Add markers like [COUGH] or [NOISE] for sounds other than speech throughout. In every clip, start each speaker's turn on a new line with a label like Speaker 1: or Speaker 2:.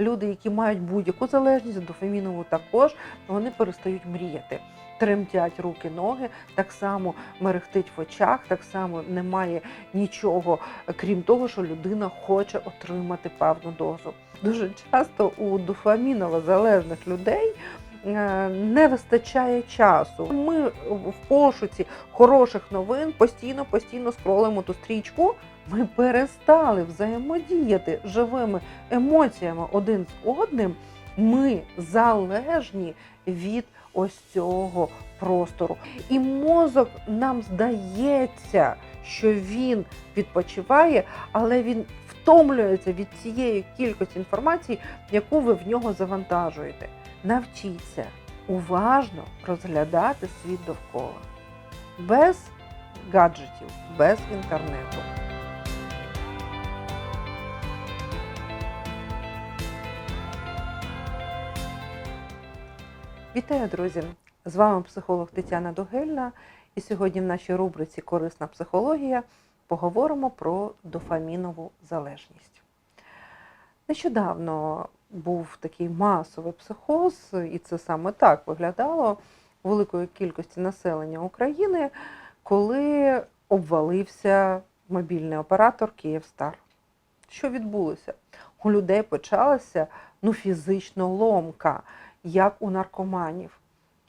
Speaker 1: Люди, які мають будь-яку залежність, дофамінову також, вони перестають мріяти. Тремтять руки, ноги, так само мерехтить в очах, так само немає нічого, крім того, що людина хоче отримати певну дозу. Дуже часто у дофаміново залежних людей е, не вистачає часу. Ми в пошуці хороших новин постійно, постійно скролимо ту стрічку. Ми перестали взаємодіяти живими емоціями один з одним. Ми залежні від ось цього простору. І мозок нам здається, що він відпочиває, але він втомлюється від цієї кількості інформації, яку ви в нього завантажуєте. Навчіться уважно розглядати світ довкола без гаджетів, без інтернету. Вітаю, друзі! З вами психолог Тетяна Догельна. І сьогодні в нашій рубриці Корисна психологія поговоримо про дофамінову залежність. Нещодавно був такий масовий психоз, і це саме так виглядало великої кількості населення України, коли обвалився мобільний оператор Київстар. Що відбулося? У людей почалася ну, фізично ломка, як у наркоманів.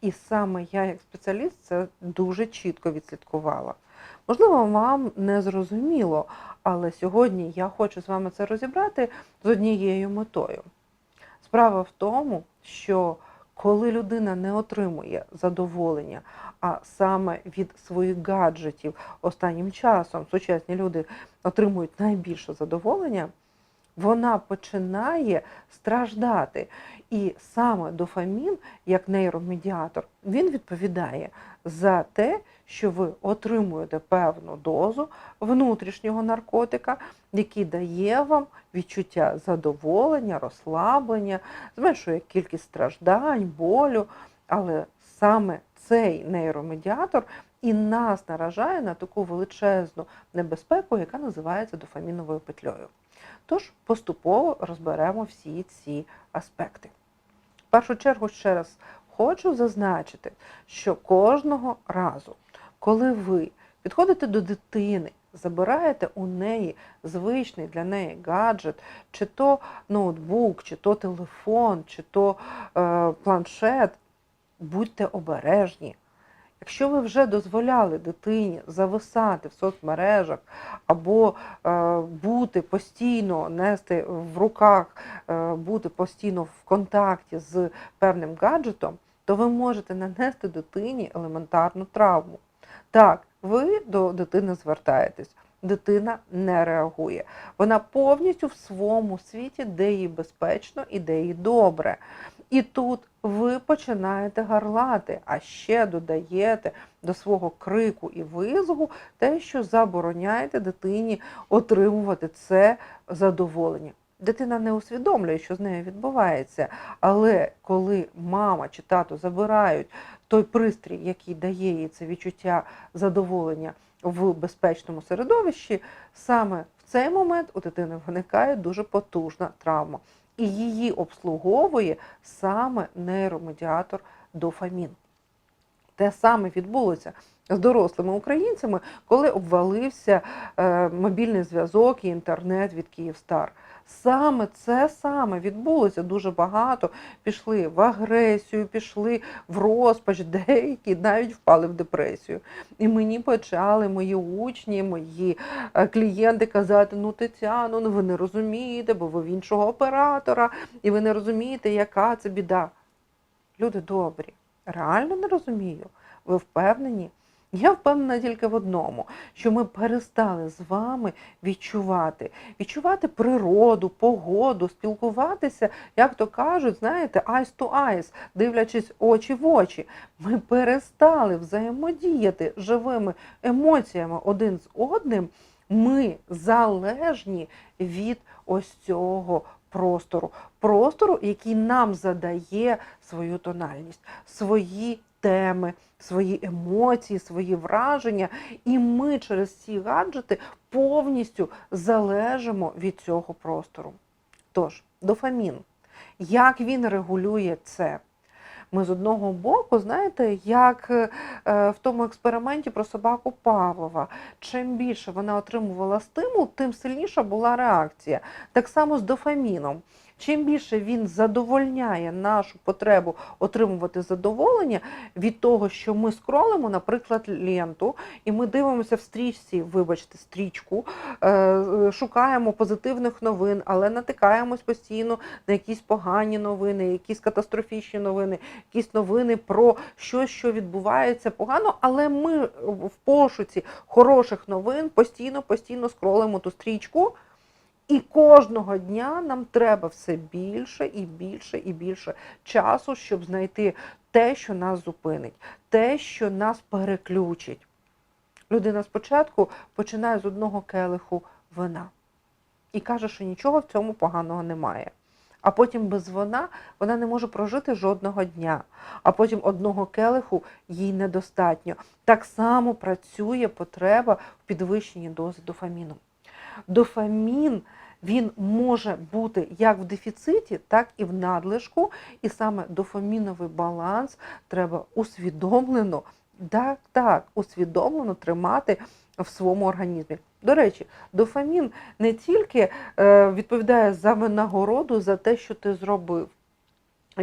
Speaker 1: І саме я, як спеціаліст, це дуже чітко відслідкувала. Можливо, вам не зрозуміло, але сьогодні я хочу з вами це розібрати з однією метою. Справа в тому, що коли людина не отримує задоволення, а саме від своїх гаджетів останнім часом сучасні люди отримують найбільше задоволення, вона починає страждати. І саме дофамін, як нейромедіатор, він відповідає за те, що ви отримуєте певну дозу внутрішнього наркотика, який дає вам відчуття задоволення, розслаблення, зменшує кількість страждань, болю. Але саме цей нейромедіатор і нас наражає на таку величезну небезпеку, яка називається дофаміновою петлею. Тож поступово розберемо всі ці аспекти. В першу чергу ще раз хочу зазначити, що кожного разу, коли ви підходите до дитини, забираєте у неї звичний для неї гаджет, чи то ноутбук, чи то телефон, чи то е, планшет, будьте обережні. Якщо ви вже дозволяли дитині зависати в соцмережах або е, бути постійно нести в руках, е, бути постійно в контакті з певним гаджетом, то ви можете нанести дитині елементарну травму. Так, ви до дитини звертаєтесь. Дитина не реагує. Вона повністю в своєму світі, де їй безпечно і де їй добре. І тут ви починаєте гарлати, а ще додаєте до свого крику і визгу те, що забороняєте дитині отримувати це задоволення. Дитина не усвідомлює, що з нею відбувається. Але коли мама чи тато забирають той пристрій, який дає їй це відчуття задоволення в безпечному середовищі, саме в цей момент у дитини виникає дуже потужна травма. І її обслуговує саме нейромедіатор дофамін. Те саме відбулося з дорослими українцями, коли обвалився е, мобільний зв'язок і інтернет від Київстар. Саме це саме відбулося. Дуже багато пішли в агресію, пішли в розпач, [LAUGHS] деякі навіть впали в депресію. І мені почали мої учні, мої е, клієнти казати: ну, Тетяно, ну ви не розумієте, бо ви в іншого оператора, і ви не розумієте, яка це біда. Люди добрі, реально не розумію. Ви впевнені? Я впевнена тільки в одному, що ми перестали з вами відчувати, відчувати природу, погоду, спілкуватися, як то кажуть, знаєте, eyes to eyes, дивлячись очі в очі. Ми перестали взаємодіяти живими емоціями один з одним. Ми залежні від ось цього простору, простору, який нам задає свою тональність, свої теми, свої емоції, свої враження, і ми через ці гаджети повністю залежимо від цього простору. Тож, дофамін Як він регулює це? Ми з одного боку, знаєте, як е, в тому експерименті про собаку Павлова, чим більше вона отримувала стимул, тим сильніша була реакція. Так само з дофаміном. Чим більше він задовольняє нашу потребу отримувати задоволення від того, що ми скролимо, наприклад, ленту, і ми дивимося в стрічці, вибачте, стрічку, е, шукаємо позитивних новин, але натикаємось постійно на якісь погані новини, якісь катастрофічні новини, якісь новини про щось, що відбувається погано, але ми в пошуці хороших новин постійно, постійно скролимо ту стрічку. І кожного дня нам треба все більше і більше і більше часу, щоб знайти те, що нас зупинить, те, що нас переключить. Людина спочатку починає з одного келиху вина і каже, що нічого в цьому поганого немає. А потім без вина вона не може прожити жодного дня, а потім одного келиху їй недостатньо. Так само працює потреба в підвищенні дози дофаміну. Дофамін він може бути як в дефіциті, так і в надлишку. І саме дофаміновий баланс треба усвідомлено, так, так, усвідомлено тримати в своєму організмі. До речі, дофамін не тільки е, відповідає за винагороду за те, що ти зробив.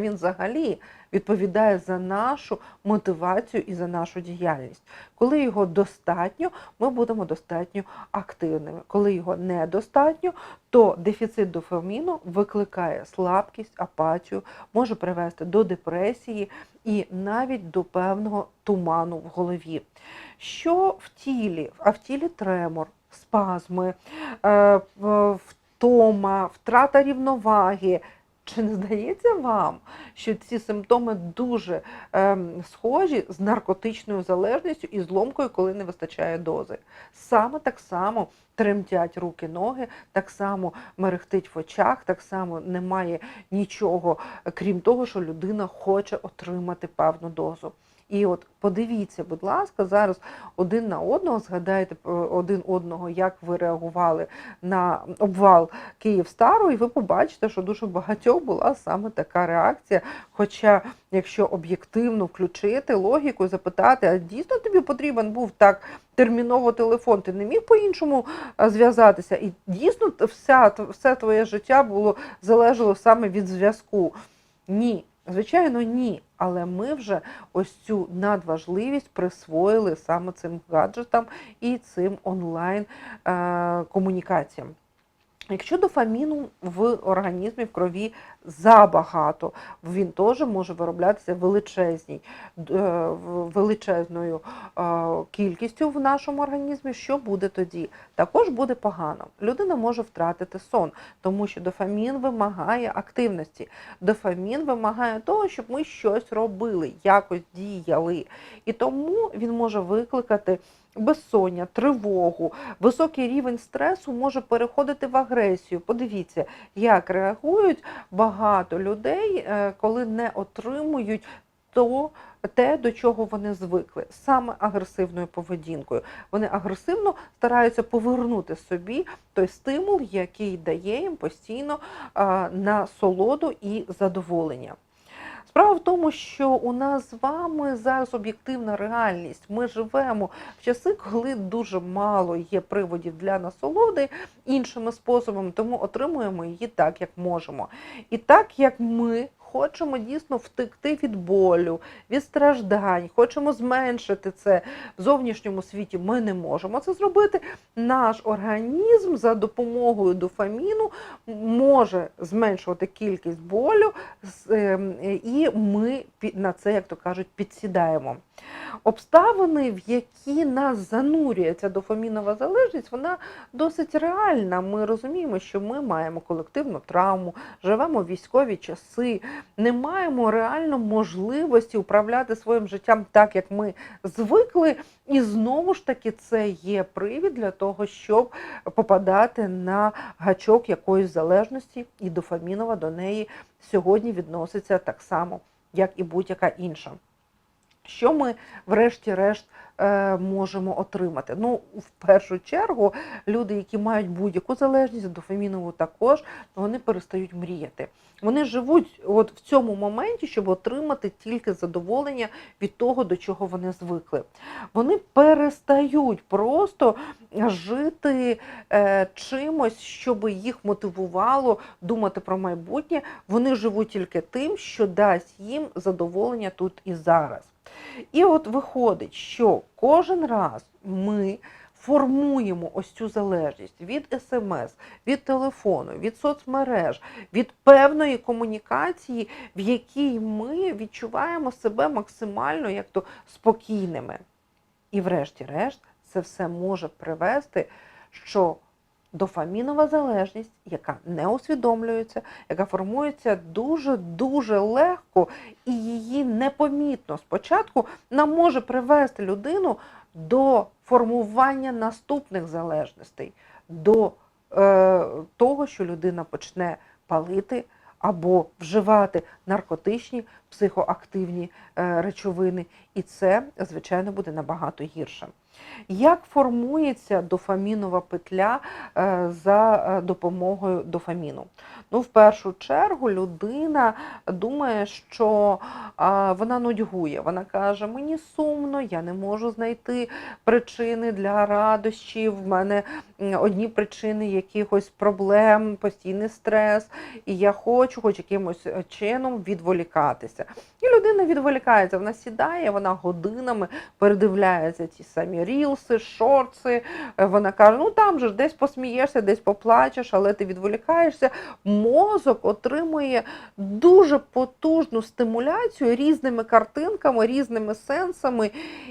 Speaker 1: Він взагалі відповідає за нашу мотивацію і за нашу діяльність. Коли його достатньо, ми будемо достатньо активними. Коли його недостатньо, то дефіцит дофаміну викликає слабкість, апатію, може привести до депресії і навіть до певного туману в голові. Що в тілі? А в тілі тремор, спазми, е, втома, втрата рівноваги. Чи не здається вам, що ці симптоми дуже е, схожі з наркотичною залежністю і зломкою, коли не вистачає дози? Саме так само тремтять руки, ноги, так само мерехтить в очах, так само немає нічого, крім того, що людина хоче отримати певну дозу. І от подивіться, будь ласка, зараз один на одного, згадайте е, один одного, як ви реагували на обвал Київстару, і ви побачите, що дуже багатьох була саме така реакція. Хоча, якщо об'єктивно включити логіку, запитати, а дійсно тобі потрібен був так терміново телефон, ти не міг по-іншому е, зв'язатися, і дійсно вся, все твоє життя було залежало саме від зв'язку. Ні. Звичайно, ні. Але ми вже ось цю надважливість присвоїли саме цим гаджетам і цим онлайн е. Якщо дофаміну в організмі в крові забагато, він теж може вироблятися величезній, е, величезною е, кількістю в нашому організмі, що буде тоді? Також буде погано. Людина може втратити сон, тому що дофамін вимагає активності. Дофамін вимагає того, щоб ми щось робили, якось діяли. І тому він може викликати безсоння, тривогу, високий рівень стресу може переходити в агресію. Подивіться, як реагують багато людей, е, коли не отримують то. Те, до чого вони звикли, саме агресивною поведінкою. Вони агресивно стараються повернути собі той стимул, який дає їм постійно на солоду і задоволення. Справа в тому, що у нас з вами зараз об'єктивна реальність. Ми живемо в часи, коли дуже мало є приводів для насолоди іншими способами, тому отримуємо її так, як можемо. І так як ми хочемо дійсно втекти від болю, від страждань, хочемо зменшити це в зовнішньому світі, ми не можемо це зробити. Наш організм за допомогою дофаміну може зменшувати кількість болю, ем, і ми на це, як то кажуть, підсідаємо. Обставини, в які нас занурює ця дофамінова залежність, вона досить реальна. Ми розуміємо, що ми маємо колективну травму, живемо в військові часи, не маємо реально можливості управляти своїм життям так, як ми звикли. І знову ж таки це є привід для того, щоб попадати на гачок якоїсь залежності, і дофамінова до неї сьогодні відноситься так само, як і будь-яка інша. Що ми, врешті-решт, е, можемо отримати? Ну, в першу чергу, люди, які мають будь-яку залежність, дофамінову також, вони перестають мріяти. Вони живуть от в цьому моменті, щоб отримати тільки задоволення від того, до чого вони звикли. Вони перестають просто жити е, чимось, щоб їх мотивувало думати про майбутнє. Вони живуть тільки тим, що дасть їм задоволення тут і зараз. І от виходить, що кожен раз ми формуємо ось цю залежність від смс, від телефону, від соцмереж, від певної комунікації, в якій ми відчуваємо себе максимально як то спокійними. І врешті-решт це все може привести, що дофамінова залежність, яка не усвідомлюється, яка формується дуже-дуже легко і її непомітно спочатку, нам може привести людину до формування наступних залежностей, до е, того, що людина почне палити або вживати наркотичні психоактивні е, речовини, і це, звичайно, буде набагато гірше. Як формується дофамінова петля е, за е, допомогою дофаміну? Ну, в першу чергу, людина думає, що вона нудьгує. Вона каже: мені сумно, я не можу знайти причини для радощів. В мене одні причини якихось проблем, постійний стрес, і я хочу, хоч якимось е, чином відволікатися. І людина відволікається, вона сідає, вона годинами передивляється ті самі рілси, шорти. Е, Вона каже: ну там же десь посмієшся, десь поплачеш, але ти відволікаєшся. Мозок отримує дуже потужну стимуляцію різними картинками, різними сенсами,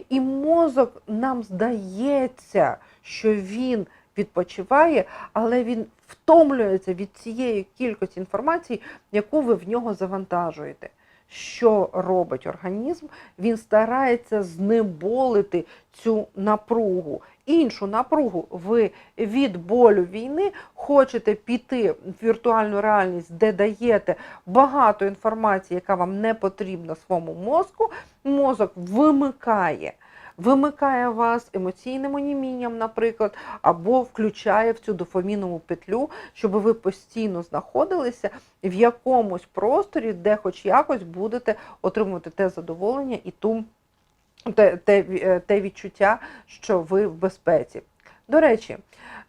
Speaker 1: і мозок нам здається, що він відпочиває, але він втомлюється від цієї кількості інформації, яку ви в нього завантажуєте. Що робить організм? Він старається знеболити цю напругу. Іншу напругу ви від болю війни хочете піти в віртуальну реальність, де даєте багато інформації, яка вам не потрібна своєму мозку. Мозок вимикає. Вимикає вас емоційним онімінням, наприклад, або включає в цю дофамінову петлю, щоб ви постійно знаходилися в якомусь просторі, де хоч якось будете отримувати те задоволення і ту те, те, те відчуття, що ви в безпеці. До речі,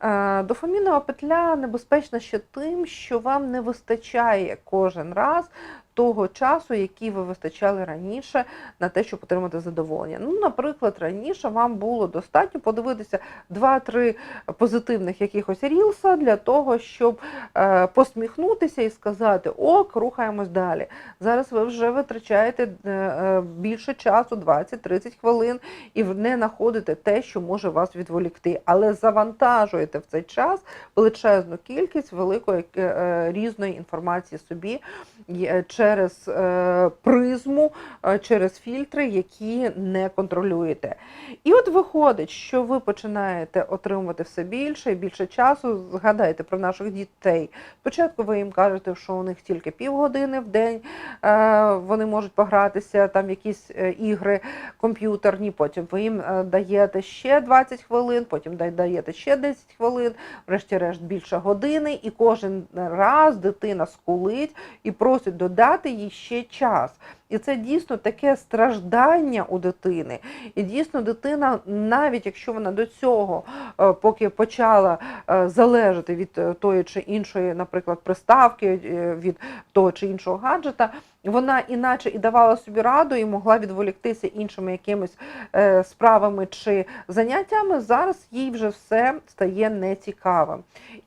Speaker 1: е, дофамінова петля небезпечна ще тим, що вам не вистачає кожен раз того часу, який ви вистачали раніше на те, щоб отримати задоволення. Ну, наприклад, раніше вам було достатньо подивитися 2-3 позитивних якихось рілса для того, щоб е, посміхнутися і сказати ок, рухаємось далі. Зараз ви вже витрачаєте е, е, більше часу, 20-30 хвилин, і не знаходите те, що може вас відволікти, але завантажуєте в цей час величезну кількість великої різної інформації собі е, через е, призму, е, через фільтри, які не контролюєте. І от виходить, що ви починаєте отримувати все більше і більше часу. Згадайте про наших дітей. Спочатку ви їм кажете, що у них тільки півгодини в день е, вони можуть погратися, там якісь ігри комп'ютерні, потім ви їм даєте ще 20 хвилин, потім даєте ще 10 хвилин, врешті-решт більше години, і кожен раз дитина скулить і просить додати їй ще час. І це дійсно таке страждання у дитини. І дійсно дитина, навіть якщо вона до цього, е, поки почала е, залежати від е, тої чи іншої, наприклад, приставки, від того чи іншого гаджета, вона іначе і давала собі раду, і могла відволіктися іншими якимись справами чи заняттями. Зараз їй вже все стає нецікавим.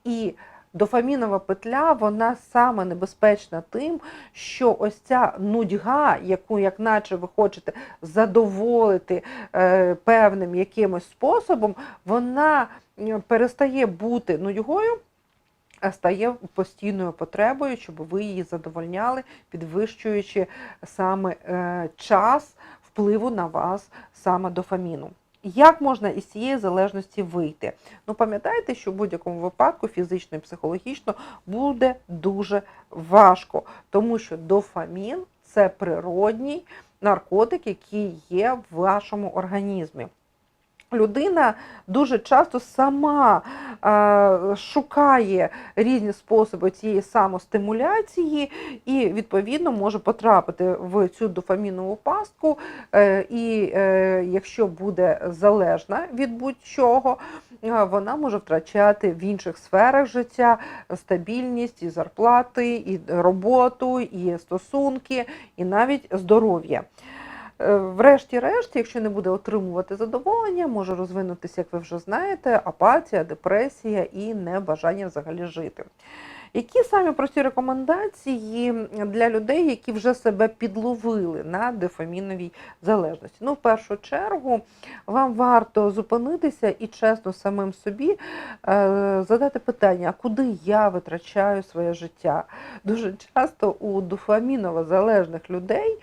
Speaker 1: І дофамінова петля, вона саме небезпечна тим, що ось ця нудьга, яку, як наче ви хочете задоволити е, певним якимось способом, вона е, перестає бути нудьгою, а стає постійною потребою, щоб ви її задовольняли, підвищуючи саме е, час впливу на вас саме дофаміну. Як можна із цієї залежності вийти? Ну, пам'ятайте, що в будь-якому випадку фізично і психологічно буде дуже важко, тому що дофамін це природній наркотик, який є в вашому організмі. Людина дуже часто сама е, шукає різні способи цієї самостимуляції і, відповідно, може потрапити в цю дофамінову пастку. Е, і е, якщо буде залежна від будь-чого, е, вона може втрачати в інших сферах життя стабільність, і зарплати, і роботу, і стосунки, і навіть здоров'я. Е, Врешті-решт, якщо не буде отримувати задоволення, може розвинутися, як ви вже знаєте, апатія, депресія і небажання взагалі жити. Які самі прості рекомендації для людей, які вже себе підловили на дофаміновій залежності? Ну, в першу чергу, вам варто зупинитися і чесно самим собі е, задати питання, а куди я витрачаю своє життя? Дуже часто у дофаміново залежних людей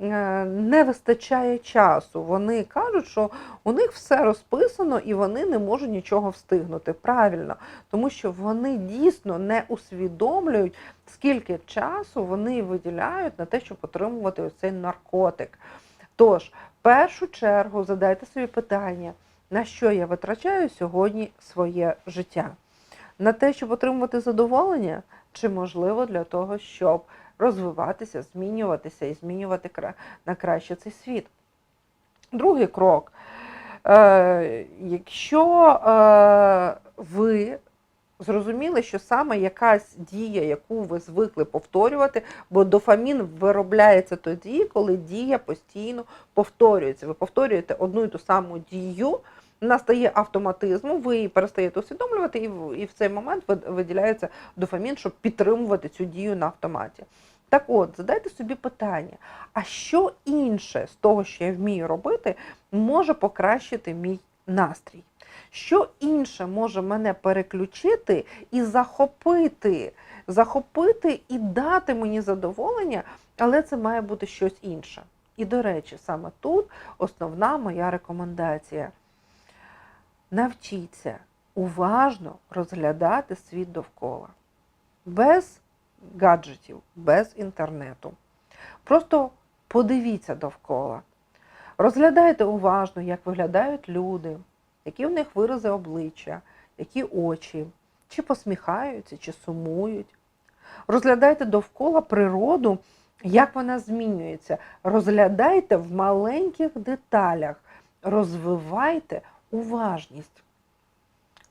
Speaker 1: не вистачає часу. Вони кажуть, що у них все розписано і вони не можуть нічого встигнути. Правильно, тому що вони дійсно не усвідомлюють, скільки часу вони виділяють на те, щоб отримувати ось цей наркотик. Тож, в першу чергу задайте собі питання, на що я витрачаю сьогодні своє життя? На те, щоб отримувати задоволення, чи можливо для того, щоб розвиватися, змінюватися і змінювати на краще цей світ. Другий крок. Е, якщо е, ви зрозуміли, що саме якась дія, яку ви звикли повторювати, бо дофамін виробляється тоді, коли дія постійно повторюється. Ви повторюєте одну і ту саму дію, вона стає автоматизмом, ви її перестаєте усвідомлювати, і в, і в цей момент ви- виділяється дофамін, щоб підтримувати цю дію на автоматі. Так от, задайте собі питання: а що інше з того, що я вмію робити, може покращити мій настрій? Що інше може мене переключити і захопити, захопити і дати мені задоволення, але це має бути щось інше. І, до речі, саме тут основна моя рекомендація. Навчіться уважно розглядати світ довкола. Без гаджетів, без інтернету. Просто подивіться довкола. Розглядайте уважно, як виглядають люди, які в них вирази обличчя, які очі, чи посміхаються, чи сумують. Розглядайте довкола природу, як вона змінюється. Розглядайте в маленьких деталях, розвивайте уважність.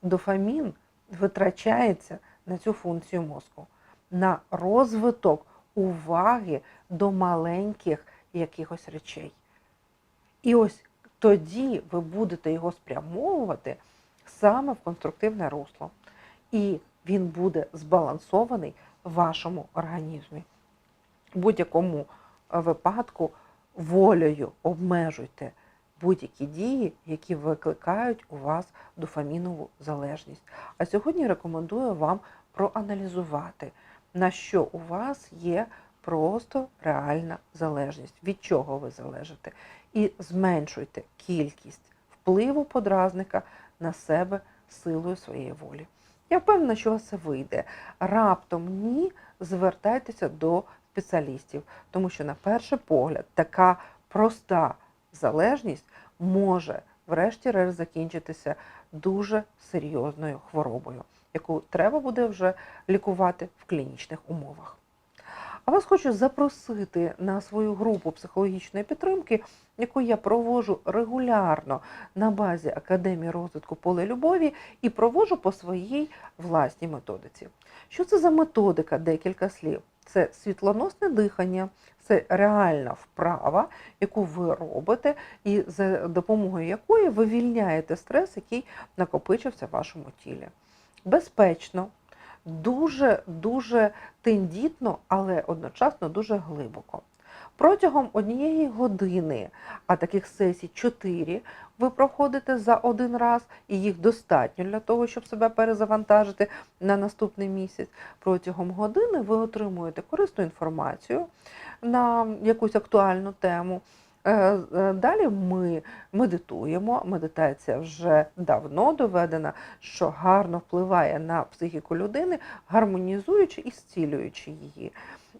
Speaker 1: Дофамін витрачається на цю функцію мозку, на розвиток уваги до маленьких якихось речей. І ось тоді ви будете його спрямовувати саме в конструктивне русло. І він буде збалансований в вашому організмі. В будь-якому е, випадку волею обмежуйте будь-які дії, які викликають у вас дофамінову залежність. А сьогодні рекомендую вам проаналізувати, на що у вас є просто реальна залежність, від чого ви залежите, і зменшуйте кількість впливу подразника на себе силою своєї волі. Я впевнена, що у вас це вийде. Раптом ні, звертайтеся до спеціалістів, тому що, на перший погляд, така проста залежність може, врешті-решт, закінчитися дуже серйозною хворобою, яку треба буде вже лікувати в клінічних умовах. А вас хочу запросити на свою групу психологічної підтримки, яку я проводжу регулярно на базі Академії розвитку поле любові і проводжу по своїй власній методиці. Що це за методика? Декілька слів. Це світлоносне дихання, це реальна вправа, яку ви робите, і за допомогою якої ви вільняєте стрес, який накопичився в вашому тілі. Безпечно, дуже дуже тендітно, але одночасно дуже глибоко. Протягом однієї години, а таких сесій 4, ви проходите за один раз, і їх достатньо для того, щоб себе перезавантажити на наступний місяць. Протягом години ви отримуєте корисну інформацію на якусь актуальну тему. Е, е, Далі ми медитуємо. Медитація вже давно доведена, що гарно впливає на психіку людини, гармонізуючи і зцілюючи її.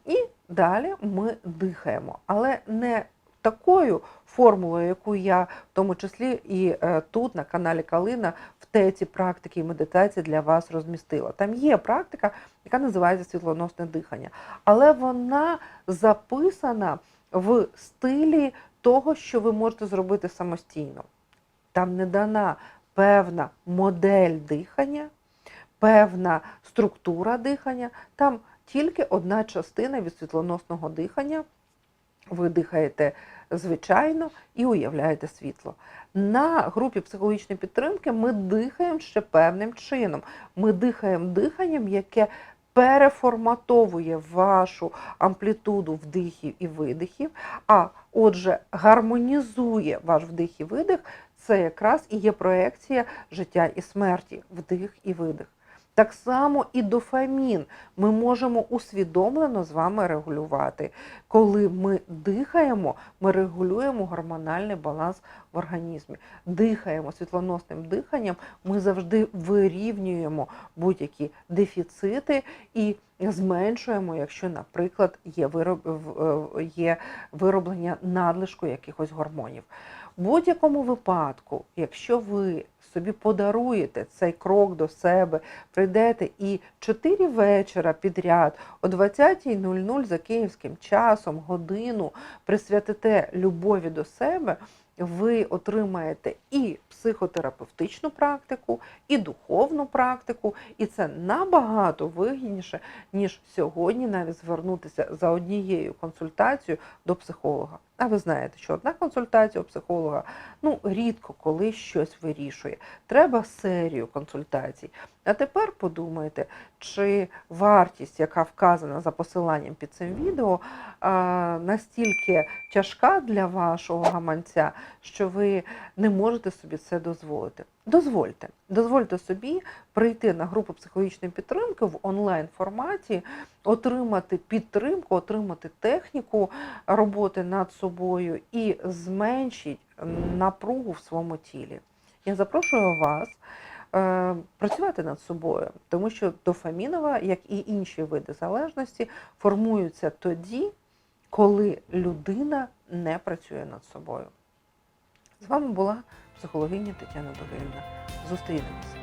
Speaker 1: І далі ми дихаємо, але не такою формулою, яку я в тому числі і е, тут на каналі Калина в теці практики і медитації для вас розмістила. Там є практика, яка називається світлоносне дихання, але вона записана в стилі того, що ви можете зробити самостійно. Там не дана певна модель дихання, певна структура дихання. Там тільки одна частина від світлоносного дихання. Ви дихаєте звичайно і уявляєте світло. На групі психологічної підтримки ми дихаємо ще певним чином. Ми дихаємо диханням, яке переформатовує вашу амплітуду вдихів і видихів, а отже, гармонізує ваш вдих і видих. Це якраз і є проекція життя і смерті, вдих і видих. Так само і дофамін ми можемо усвідомлено з вами регулювати. Коли ми дихаємо, ми регулюємо гормональний баланс в організмі. Дихаємо світлоносним диханням, ми завжди вирівнюємо будь-які дефіцити і зменшуємо, якщо, наприклад, є, вироб... е, є вироблення надлишку якихось гормонів. В будь-якому випадку, якщо ви собі подаруєте цей крок до себе, прийдете і 4 вечора підряд о 20.00 за київським часом годину присвятите любові до себе, ви отримаєте і психотерапевтичну практику, і духовну практику, і це набагато вигідніше, ніж сьогодні навіть звернутися за однією консультацією до психолога. А ви знаєте, що одна консультація у психолога ну рідко коли щось вирішує. Треба серію консультацій. А тепер подумайте, чи вартість, яка вказана за посиланням під цим відео, настільки тяжка для вашого гаманця, що ви не можете собі це дозволити. Дозвольте, дозвольте собі прийти на групу психологічної підтримки в онлайн форматі, отримати підтримку, отримати техніку роботи над собою і зменшить напругу в своєму тілі. Я запрошую вас е, працювати над собою, тому що дофамінова, як і інші види залежності, формуються тоді, коли людина не працює над собою. З вами була психологиня Тетяна Догильна. Зустрінемося.